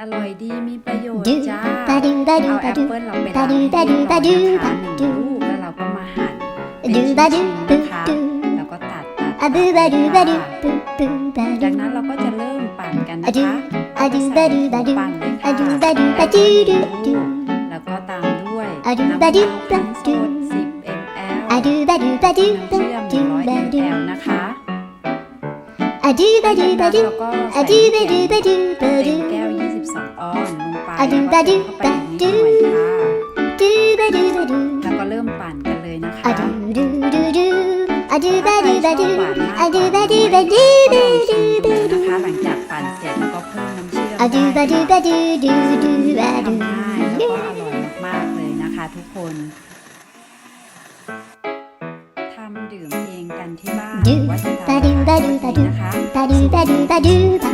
อร่อยดีมีประโยชน์ do จ้า ba do ba do เอา ba แอป do เปิลเราไป ba ล้าง do ให้ ba เรี do ยบร้ ba อย do นะคะ ba หนึ่ง do ลูกแล้วเราก็มาหั่นเป็น do ชิ้ ba do น do ๆนะคะ do แล้วก็ตัดตัด a do ba do ba do bo bo ba จาก do นั้นเราก็จะเริ่มปั่นกัน a นะ do คะ a do ba do ba do ปั่นเลย a ค่ะ do ba do ba do do do แล้วก็ตามด้วยอะดูน้ำบะมะดูนาวบะคั้นสดูด10 ml a do ba do ba do น้ำ ba เชื่อม do 100 ba do ml นะคะ a do ba จาก do นั้ ba น do เราก็ a ใส่ do น้ำ ba แข็ do ง ba do ba เต็ม do แก้ว22 ออนลงไปอะดูแล้วก็บะดูเติมเข้าไปนิดหน่อยค่ะ do ba do ba do แล้วก็เริ่มปั่นกันเลยนะคะ a do do do do a do ถ้า ba ใคร do ช ba อบ do หวานมาก a กว่า do น้ ba อย do ba ก็ do ลอง do ชิม do ดู do นะคะ do หลังจากปั่นเสร็จแล้วก็เพิ่มน้ำเชื่อม a do ได้ ba do ค่ะ ba do do do ba ทำ do ง่ายแล้วก็อร่อยมากๆเลยนะคะทุกคนทำดื่มเองกันที่บ้านดูหรือว่าจะทำบะดูบะดูขายบะดูนะคะ ba do ba do ba do ba ที่ do ทำขาย